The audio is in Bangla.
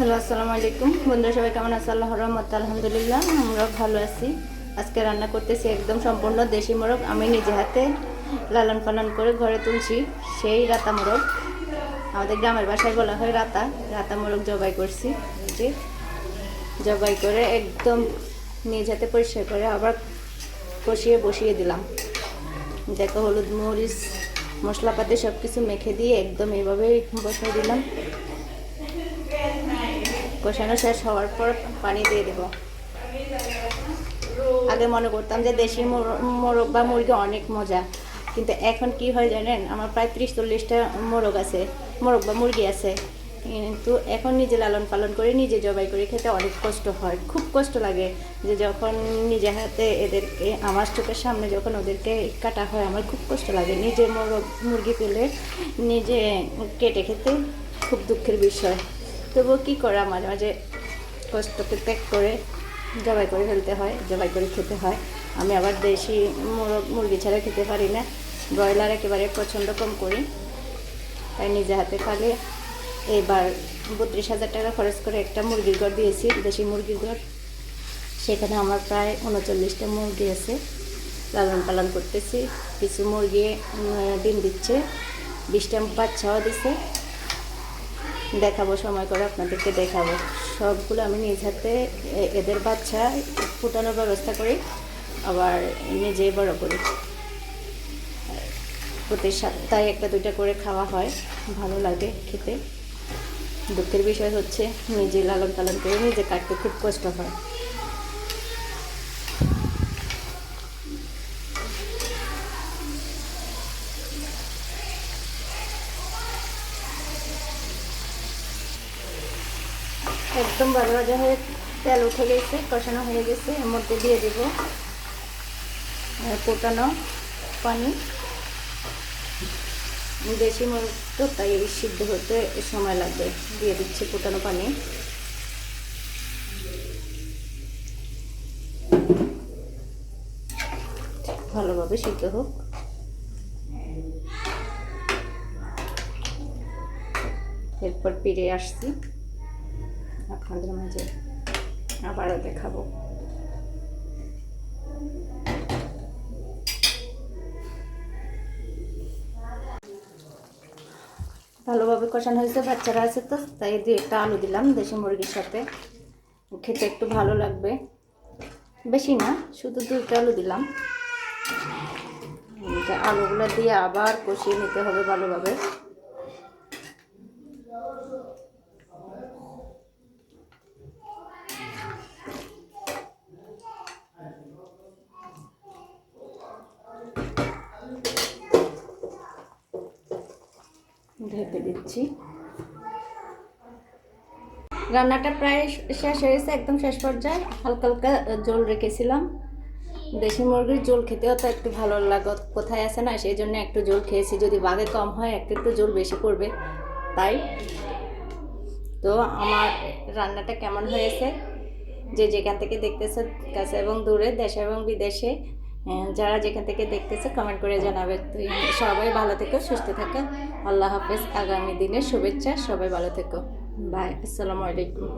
হ্যালো, আসসালামু আলাইকুম। বন্ধুরা, সবাই কেমন আছে? আল্লাহ রহমত, আলহামদুলিল্লাহ আমরা ভালো আছি। আজকে রান্না করতেছি একদম সম্পূর্ণ দেশি মোরগ। আমি নিজে হাতে লালন পালন করে ঘরে তুলছি সেই রাতা মোরগ। আমাদের গ্রামের বাসায় বলা হয় রাতা। রাতা মোরগ জবাই করছি যে জবাই করে একদম নিজ হাতে পরিষ্কার করে আবার কষিয়ে বসিয়ে দিলাম। দেখো, হলুদ মরিচ, মশলাপাতি সব কিছু মেখে দিয়ে একদম এইভাবেই বসিয়ে দিলাম। কষানো শেষ হওয়ার পর পানি দিয়ে দেব। আগে মনে করতাম যে দেশি মোর- মোরগ বা মুরগি অনেক মজা, কিন্তু এখন কি হয় জানেন, আমার প্রায় ত্রিশ চল্লিশটা মোরগ আছে, মোরগ বা মুরগি আছে। কিন্তু এখন নিজে লালন পালন করে, নিজে জবাই করে খেতে অনেক কষ্ট হয়। খুব কষ্ট লাগে যে যখন নিজে হাতে এদেরকে, আমার চোখের সামনে যখন ওদেরকে কাটা হয়, আমার খুব কষ্ট লাগে। নিজে মোরগ, মুরগি পেলে নিজে কেটে খেতে খুব দুঃখের বিষয়। তবুও কী করা মাঝে মাঝে কষ্টকে ত্যাগ করে জবাই করে ফেলতে হয়, জবাই করে খেতে হয়। আমি আবার দেশি মোরগ, মুরগি ছাড়া খেতে পারি না। ব্রয়লার একেবারে পছন্দ কম করি। তাই নিজে হাতে খালে এবার বত্রিশ হাজার টাকা খরচ করে একটা মুরগির ঘর দিয়েছি, দেশি মুরগির ঘর। সেখানে আমার প্রায় উনচল্লিশটা মুরগি আছে। লালন পালন করতেছি। কিছু মুরগি ডিম দিচ্ছে। বিশটা বাচ্চাও দিচ্ছে দেখাবো, সময় করে আপনাদেরকে দেখাবো। সবগুলো আমি নিজ হাতে এদের বাচ্চা ফুটানোর ব্যবস্থা করি, আবার নিজে বড় করি। প্রতি সপ্তাহে একটা দুইটা করে খাওয়া হয়, ভালো লাগে খেতে। দুঃখের বিষয় হচ্ছে, নিজে লালন পালন করে নিজে কাটতে খুব কষ্ট হয়। একদম ভালো ভাজা হয়ে তেল উঠে গেছে, কষানো হয়ে গেছে, এর মধ্যে দিয়ে দেব ফোটানো পানি। দেশি মুরগ তো তাই সিদ্ধ হতে সময় লাগবে, দিয়ে দিচ্ছি ফোটানো পানি। ভালোভাবে সিদ্ধ হোক। এরপর ফিরে আসছি। আপনাদের মাঝে আবারও দেখাবো। ভালোভাবে কষানো হয়েছে, বাচ্চারা আছে তো, তাই দিয়ে একটা আলু দিলাম দেশি মুরগির সাথে। খেতে একটু ভালো লাগবে। বেশি না, শুধু দুইটা আলু দিলাম। আলুগুলো দিয়ে আবার কষিয়ে নিতে হবে ভালোভাবে। ঢেকে দিচ্ছি। রান্নাটা প্রায় শেষ হয়েছে একদম শেষ পর্যায়ে। হালকা হালকা জল রেখেছিলাম। দেশি মুরগির জল খেতেও তো একটু ভালো লাগত কোথায় আছে না? সেই জন্য একটু জল খেয়েছি। যদি বাঘে কম হয়, একটু একটু জল বেশি পড়বে তাই। তো আমার রান্নাটা কেমন হয়েছে? যে যেখান থেকে দেখতেছে, কাছে এবং দূরে, দেশে এবং বিদেশে যারা যেখান থেকে দেখতেছে কমেন্ট করে জানাবে। তুই সবাই ভালো থেকো, সুস্থ থাকো। আল্লাহ হাফেজ। আগামী দিনের শুভেচ্ছা। সবাই ভালো থেকো। বাই। আসসালামু আলাইকুম।